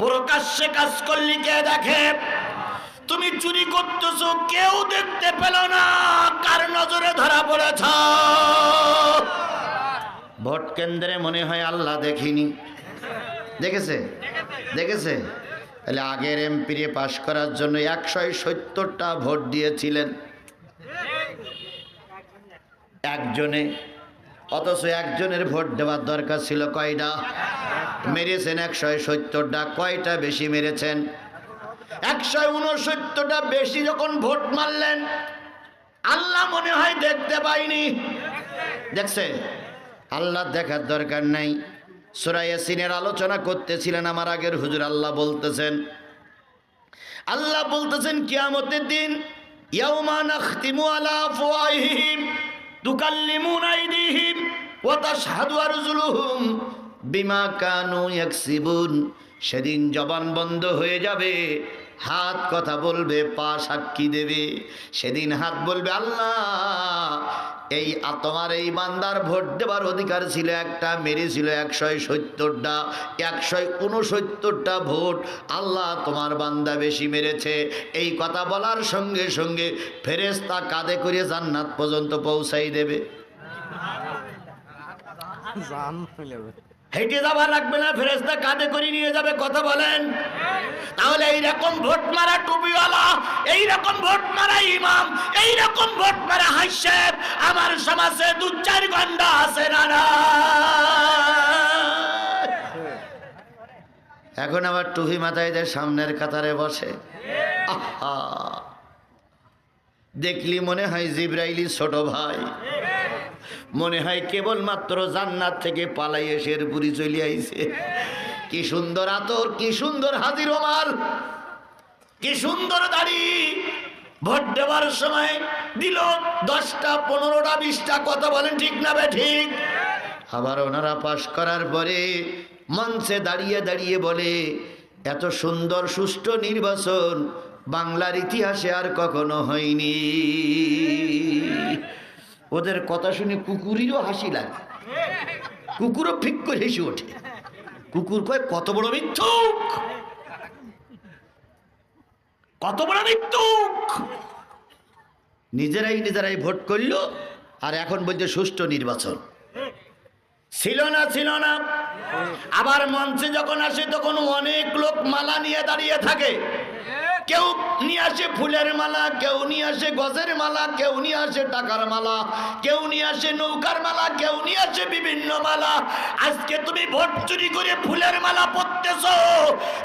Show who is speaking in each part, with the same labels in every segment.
Speaker 1: প্রকাশ্যে কাজ করলি কে দেখে? তুমি চুরি করতেছ, কেউ দেখতে পেল না। কার নজরে ধরা পড়েছ? ভোট কেন্দ্রে মনে হয় আল্লাহ দেখিনি। দেখেছে? দেখেছে? তাহলে আগের এমপিরে পাশ করার জন্য একশো সত্তরটা ভোট দিয়েছিলেন। একজনে অথচ একজনের ভোট দেওয়ার দরকার ছিল কয়টা? মেরেছেন একশো সত্তরটা। কয়টা বেশি মেরেছেন? একশো উনসত্তরটা বেশি যখন ভোট মারলেন, আল্লাহ মনে হয় দেখতে পাইনি। দেখছে? আল্লাহ দেখার দরকার নাই। সুরাইয়াসিনের আলোচনা করতেছিলেন আমার আগের হুজুর, আল্লাহ বলতেছেন আল্লাহ বলতেছেন, কিয়ামতের দিন, ইয়াউমা নাখতিমু আলা আফওয়াহিহিম, তুকাল্লিমুনা আইদিহিম বিমা কানু সেদিন জবান বন্ধ হয়ে যাবে, হাত কথা বলবে, পা সাক্ষী দেবে। সেদিন হাত বলবে, আল্লাহ, এই তোমার এই বান্দার ভোট দেবার অধিকার ছিল একটা মেরেছিল একশো সত্তরটা একশো উনসত্তরটা ভোট। আল্লাহ তোমার বান্দা বেশি মেরেছে। এই কথা বলার সঙ্গে সঙ্গে ফেরেস্তা কাঁধে করে জান্নাত পর্যন্ত পৌঁছাই দেবে। হেঁটে যাবার লাগবে না ফেরেস্তা কাঁধে করে নিয়ে যাবে, কথা বলেন। তাহলে এইরকম ভোট মারা টুপিওয়ালা, এইরকম ভোট মারা ইমাম, এইরকম ভোট মারা হাস্যেব আমার সমাজে দু চার ঘণ্টা আছে না এখন আবার টুপি মাথায় দিয়ে সামনের কাতারে বসে। আহা। দেখলি মনে হয় জিব্রাইলি ছোট ভাই। মনে হয় কেবলমাত্র জান্নাত থেকে পালাই এসে পুরি চলে আইছে। কি সুন্দর আতর, কি সুন্দর হাজির মাল কি সুন্দর দাড়ি। ভোট দেওয়ার সময় দিল দশটা, পনেরোটা, বিশটা, কথা বলেন ঠিক না বে ঠিক? আবার ওনারা পাশ করার পরে মঞ্চে দাঁড়িয়ে দাঁড়িয়ে বলে, এত সুন্দর, সুষ্ঠু নির্বাচন বাংলার ইতিহাসে আর কখনো হয়নি। ওদের কথা শুনে কুকুরেরও হাসি লাগে। কুকুরও ফিক করে হেসে ওঠে। কুকুর কয়, কত বড় মিথ্যুক! কত বড় মিথ্যুক! নিজেরাই নিজেরাই ভোট করল, আর এখন বলছে, সুষ্ঠু নির্বাচন। ছিল না ছিল না। আবার মঞ্চে যখন আসে, তখন অনেক লোক মালা নিয়ে দাঁড়িয়ে থাকে। কেউ নিয়ে আসে ফুলের মালা, কেউ নিয়ে আসে গজের মালা, কেউ নিয়ে আসে টাকার মালা, কেউ নিয়ে আসে নৌকার মালা, কেউ নিয়ে আসে বিভিন্ন মালা। আজকে তুমি ভোট চুরি করে ফুলের মালা পরতেছ।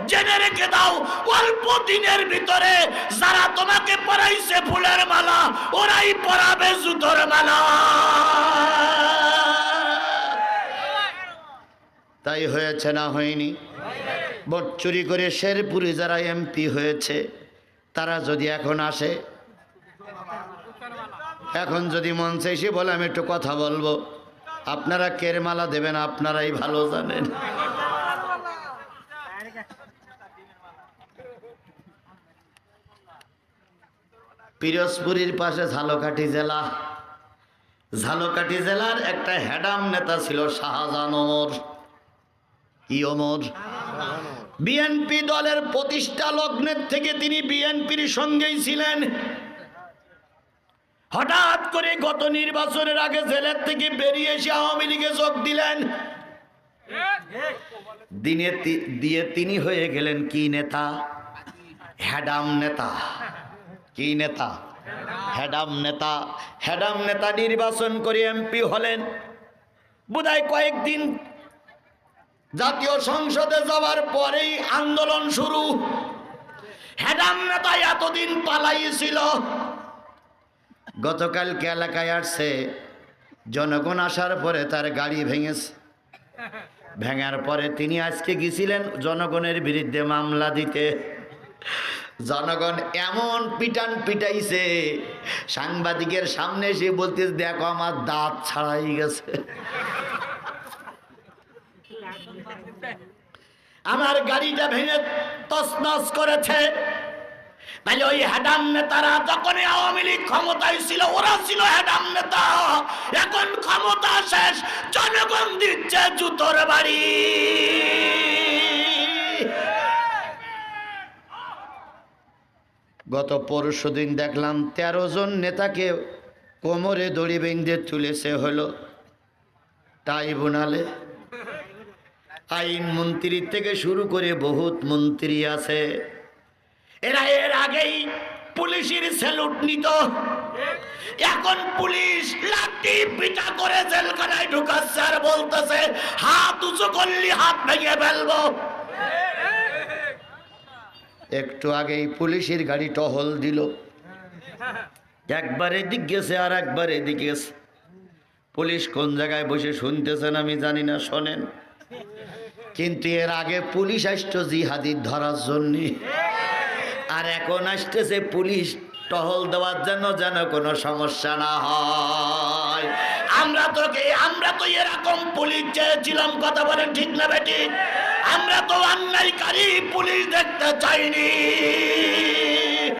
Speaker 1: জেনে রেখে দাও, অল্প দিনের ভিতরে যারা তোমাকে পরাইছে ফুলের মালা, ওরাই পরাবে জুতোর মালা। তাই হয়েছে না হয়নি? ভোট চুরি করে শেরপুরে যারা এমপি হয়েছে, তারা যদি এখন আসে, এখন যদি মঞ্চে এসে বলে আমি একটু কথা বলব। আপনারা কের মালা দেবেন, আপনারাই ভালো জানেন। পিরোজপুরীর পাশে ঝালকাঠি জেলা। ঝালকাঠি জেলার একটা হ্যাডাম নেতা ছিল শাহজাহান ওমর। কি ওমর? বিএনপি দলের প্রতিষ্ঠা লগ্নের থেকে তিনি বিএনপির সঙ্গেই ছিলেন। হঠাৎ করে গত নির্বাচনের আগে জেলের থেকে বেরিয়ে এসে আওয়ামী লীগে যোগ দিলেন। দিনে দিয়ে তিনি হয়ে গেলেন কি নেতা? হ্যাডাম নেতা। কি নেতা? হ্যাডাম নেতা। হ্যাডাম নেতা নির্বাচন করে এমপি হলেন। বোধহয় কয়েকদিন জাতীয় সংসদে যাওয়ার পরেই আন্দোলন শুরু। হ্যাডাম নেতা এতদিন পালাইছিল। গতকালকে এলাকায় আসছে, জনগণ আসার পরে তার গাড়ি ভেঙেছে। ভেঙার পরে তিনি আজকে গেছিলেন জনগণের বিরুদ্ধে মামলা দিতে। জনগণ এমন পিটান পিটাইছে, সাংবাদিকের সামনে এসে বলতে দেখো, আমার দাঁত ছাড়াই গেছে। আমার গাড়িটা ভেঙে তসনস করেছে। তাহলে ওই হ্যাডাম নেতারা যখন আওয়ামী লীগ ক্ষমতায় ছিল, ওরা ছিল হ্যাডাম নেতা। এখন ক্ষমতা শেষ, জনগণ দিচ্ছে জুতোর বাড়ি। গত পরশু দিন দেখলাম ১৩ জন নেতাকে কোমরে দড়ি বেঁধে তুলেছে হলো। ট্রাইব্যুনালে আইন মন্ত্রী থেকে শুরু করে বহুত মন্ত্রী আছে। এরা এর আগেই পুলিশের স্যালুট নিত। এখন পুলিশ লাঠি পিটা করে জেলখানায় ঢুকাচ্ছে আর বলতেছে, হাত উঁচু করলি হাত ভেঙে ফেলব। একটু আগেই পুলিশের গাড়ি টহল দিল। একবার এদিক গেছে আর একবার এদিক গেছে। পুলিশ কোন জায়গায় বসে শুনতেছেন আমি জানি না, শোনেন। কিন্তু এর আগে পুলিশ আসতো জিহাদির ধরার জন্য। আর এখন আসতেছে পুলিশ টহল দেওয়ার জন্য যেন কোনো সমস্যা না হয়। আমরা তোকে, আমরা তো এরকম পুলিশ চেয়েছিলাম, কথা বলেন ঠিক না বেটি আমরা তো অন্যায়কারী পুলিশ দেখতে চাইনি।